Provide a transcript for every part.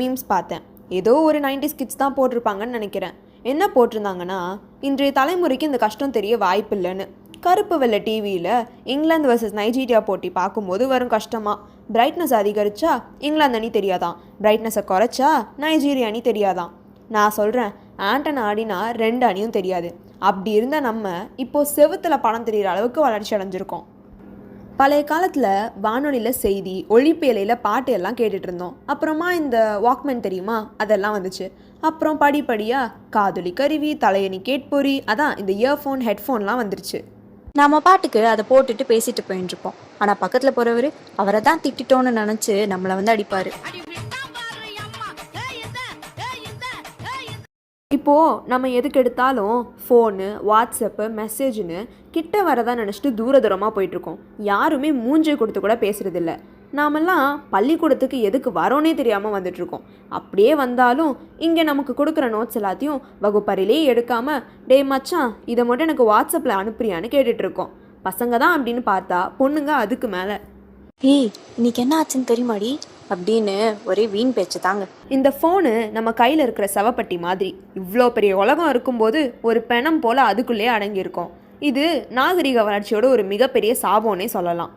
Memes பார்த்தேன். ஏதோ ஒரு 90s கிட்ஸ் தான் போட்டிருப்பாங்கன்னு நினைக்கிறேன். என்ன போட்டிருந்தாங்கன்னா இன்றைய தலைமுறைக்கு இந்த கஷ்டம் தெரிய வாய்ப்பில்லைன்னு. கருப்பு வெள்ளை டிவியில் இங்கிலாந்து வர்சஸ் நைஜீரியா போட்டி பார்க்கும்போது வரும் கஷ்டமா? பிரைட்னஸ் அதிகரிச்சா இங்கிலாந்து அணி தெரியாதான். பிரைட்னஸை குறைச்சா நைஜீரியா அணி தெரியாதான். நான் சொல்கிறேன் ஆண்டன் ஆடினா ரெண்டு அணியும் தெரியாது. அப்படி இருந்த நம்ம இப்போது செவுத்துல பணம் தெரியிற அளவுக்கு வளர்ச்சி அடைஞ்சிருக்கோம். பழைய காலத்தில் வானொலியில் செய்தி ஒழிப்பேலையில் பாட்டு எல்லாம் கேட்டுட்டு இருந்தோம் அப்புறமா இந்த வாக்மேன் தெரியுமா? அதெல்லாம் வந்துச்சு. அப்புறம் படிப்படியாக காதொலி கருவி தலையணி கேட்பொறி அதான் இந்த இயர்ஃபோன் ஹெட்ஃபோன்லாம் வந்துருச்சு. நம்ம பாட்டுக்கு அதை போட்டுட்டு பேசிட்டு போயின்னு இருப்போம் ஆனால் பக்கத்தில் போகிறவர் அவரை தான் திட்டிட்டோன்னு நினச்சி நம்மளை வந்து அடிப்பார். இப்போது நம்ம எதுக்கு எடுத்தாலும் ஃபோனு வாட்ஸ்அப்பு மெசேஜ்னு கிட்ட வரதா நினச்சிட்டு தூர தூரமாக போயிட்டுருக்கோம். யாருமே மூஞ்சை கொடுத்து கூட பேசுகிறதில்ல நாமெல்லாம் பள்ளிக்கூடத்துக்கு எதுக்கு வரோன்னே தெரியாமல் வந்துட்ருக்கோம் அப்படியே வந்தாலும் இங்கே நமக்கு கொடுக்குற நோட்ஸ் எல்லாத்தையும் வகுப்பறையிலே எடுக்காமல் டே மச்சான் இதை மட்டும் எனக்கு வாட்ஸ்அப்பில் அனுப்புறியான்னு கேட்டுட்ருக்கோம் பசங்க தான் அப்படின்னு பார்த்தா பொண்ணுங்க அதுக்கு மேலே. ஏய் இன்னைக்கு என்ன ஆச்சுன்னு தெரியுமாடி? அப்படின்னு ஒரே வீண் பேச்சு தாங்க. இந்த ஃபோனு நம்ம கையில் இருக்கிற சவப்பட்டி மாதிரி. இவ்வளோ பெரிய உலகம் இருக்கும்போது ஒரு பெணம் போல் அதுக்குள்ளேயே அடங்கியிருக்கோம். இது நாகரிக வளர்ச்சியோட ஒரு மிகப்பெரிய சாபம்னே சொல்லலாம்.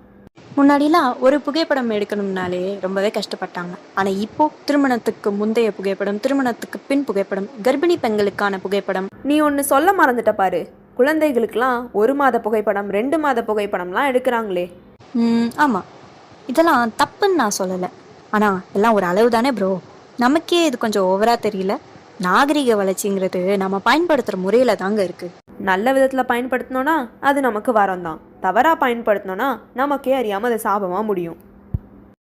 முன்னாடிலாம் ஒரு புகைப்படம் எடுக்கணும்னாலே ரொம்பவே கஷ்டப்பட்டாங்க. ஆனா இப்போ திருமணத்துக்கு முந்தைய புகைப்படம் திருமணத்துக்கு பின் புகைப்படம் கர்ப்பிணி பெண்களுக்கான புகைப்படம். நீ ஒன்று சொல்ல மறந்துட்ட பாரு. குழந்தைகளுக்கெல்லாம் ஒரு மாத புகைப்படம் ரெண்டு மாத புகைப்படம்லாம் எடுக்கிறாங்களே. ம், ஆமா. இதெல்லாம் தப்புன்னு நான் சொல்லலை. ஆனால் எல்லாம் ஒரு அளவு தானே ப்ரோ நமக்கே இது கொஞ்சம் ஓவரா தெரியல. நாகரிக வளர்ச்சிங்கிறது நம்ம பயன்படுத்துகிற முறையில் தாங்க இருக்குது நல்ல விதத்தில் பயன்படுத்தினோன்னா அது நமக்கு வரம் தான். தவறாக பயன்படுத்தினோன்னா நமக்கே அறியாமல் அது சாபமாக முடியும்.